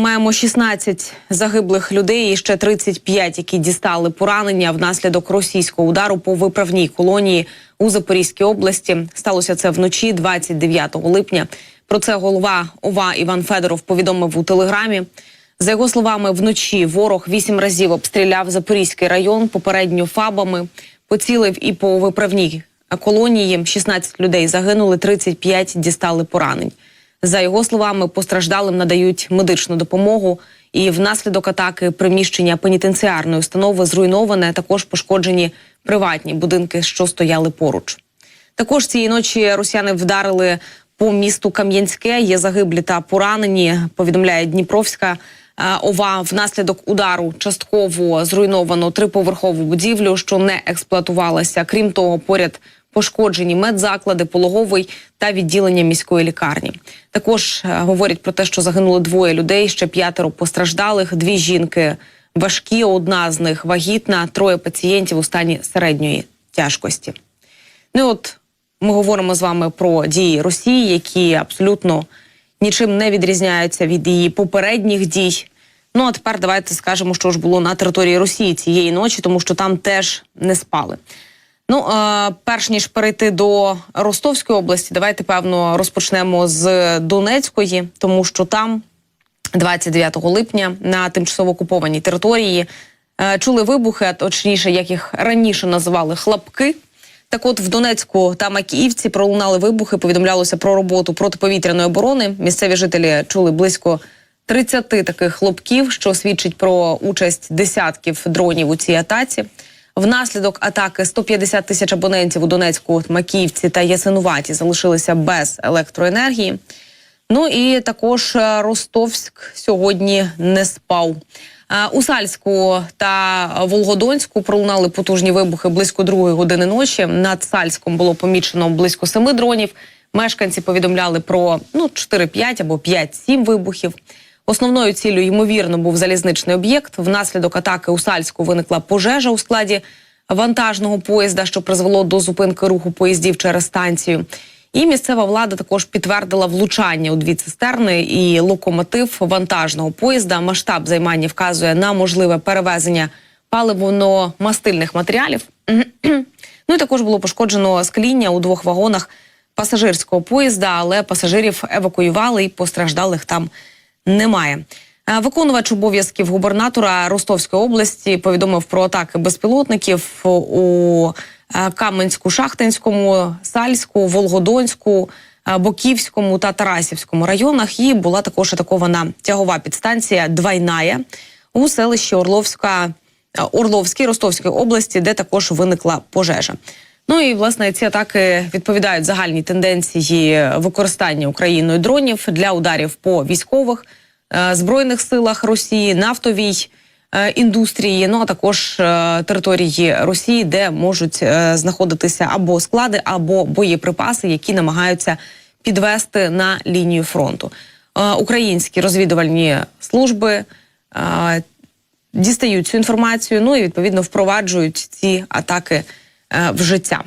Маємо 16 загиблих людей і ще 35, які дістали поранення внаслідок російського удару по виправній колонії у Запорізькій області. Сталося це вночі, 29 липня. Про це голова ОВА Іван Федоров повідомив у телеграмі. За його словами, вночі ворог вісім разів обстріляв Запорізький район попередньо фабами, поцілив і по виправній колонії. 16 людей загинули, 35 дістали поранень. За його словами, постраждалим надають медичну допомогу. І внаслідок атаки приміщення пенітенціарної установи зруйноване. Також пошкоджені приватні будинки, що стояли поруч. Також цієї ночі росіяни вдарили по місту Кам'янське. Є загиблі та поранені. Повідомляє Дніпровська е, ова. Внаслідок удару частково зруйновано триповерхову будівлю, що не експлуатувалася. Крім того, поряд пошкоджені медзаклади, пологовий та відділення міської лікарні. Також е, говорять про те, що загинули двоє людей, ще п'ятеро постраждалих, дві жінки важкі. Одна з них вагітна, троє пацієнтів у стані середньої тяжкості. Ну от ми говоримо з вами про дії Росії, які абсолютно нічим не відрізняються від її попередніх дій. Ну а тепер давайте скажемо, що ж було на території Росії цієї ночі, тому що там теж не спали. Ну, перш ніж перейти до Ростовської області, давайте певно розпочнемо з Донецької, тому що там 29 липня на тимчасово окупованій території е, чули вибухи, а точніше, як їх раніше називали хлопки. Так, от в Донецьку та Макіївці пролунали вибухи. Повідомлялося про роботу протиповітряної оборони. Місцеві жителі чули близько 30 таких хлопків, що свідчить про участь десятків дронів у цій атаці. Внаслідок атаки 150 тисяч абонентів у Донецьку, Макіївці та Ясинуваті залишилися без електроенергії. Ну і також е, Ростовськ сьогодні не спав. Е, У Сальську та Волгодонську пролунали потужні вибухи близько другої години ночі. Над Сальськом було помічено близько семи дронів. Мешканці повідомляли про ну 4-5 або 5-7 вибухів. Основною ціллю, ймовірно, був залізничний об'єкт. Внаслідок атаки у Сальську виникла пожежа у складі вантажного поїзда, що призвело до зупинки руху поїздів через станцію. І місцева влада також підтвердила влучання у дві цистерни і локомотив вантажного поїзда. Масштаб займання вказує на можливе перевезення паливно-мастильних матеріалів. ну і також було пошкоджено скління у двох вагонах пасажирського поїзда, але пасажирів евакуювали і постраждалих там немає. Е, Виконувач обов'язків губернатора Ростовської області повідомив про атаки безпілотників у е, Каменську-Шахтинському, Сальську, Волгодонську, е, Боківському та Тарасівському районах. І була також атакована тягова підстанція Двайная у селищі Орловська Орловській Ростовської області, де також виникла пожежа. Ну і власне ці атаки відповідають загальній тенденції використання Україною дронів для ударів по військових е, збройних силах Росії, нафтовій е, індустрії, ну а також е, території Росії, де можуть знаходитися або склади, або боєприпаси, які намагаються підвести на лінію фронту. Українські розвідувальні служби. Дістають цю інформацію, ну і відповідно впроваджують ці атаки в життя.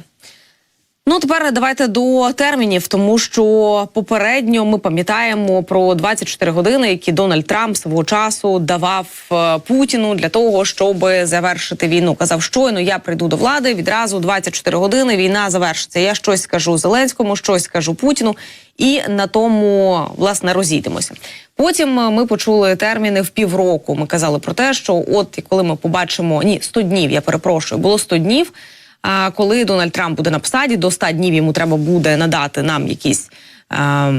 Ну, тепер давайте до термінів, тому що попередньо ми пам'ятаємо про 24 години, які Дональд Трамп свого часу давав е, Путіну для того, щоб завершити війну. Казав, щойно я прийду до влади. Відразу 24 години війна завершиться. Я щось скажу Зеленському, щось скажу Путіну, і на тому власне розійдемося. Потім е, ми почули терміни в півроку. Ми казали про те, що от коли ми побачимо ні 100 днів, я перепрошую, було 100 днів. А коли Дональд Трамп буде на посаді, до 100 днів йому треба буде надати нам якісь е,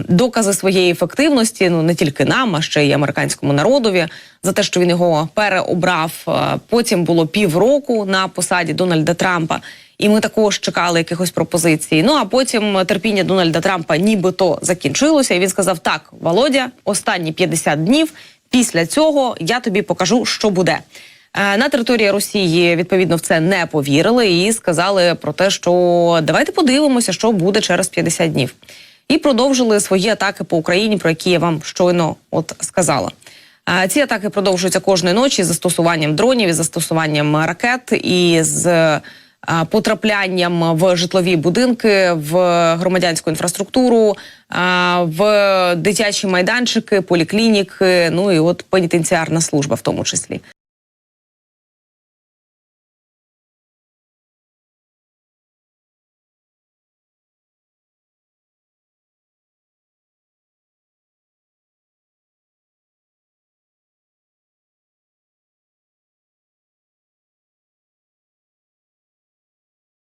докази своєї ефективності. Ну не тільки нам, а ще й американському народові за те, що він його переобрав. Е, Потім було півроку на посаді Дональда Трампа. І ми також чекали якихось пропозицій. Ну а потім терпіння Дональда Трампа нібито закінчилося. І він сказав: Так, Володя, останні 50 днів. Після цього я тобі покажу, що буде. Е, На території Росії відповідно в це не повірили і сказали про те, що давайте подивимося, що буде через 50 днів, і продовжили свої атаки по Україні, про які я вам щойно от сказала. Е, Ці атаки продовжуються кожної ночі з застосуванням дронів, із застосуванням ракет і з потраплянням в житлові будинки, в громадянську інфраструктуру, в дитячі майданчики, поліклініки, ну і от пенітенціарна служба в тому числі.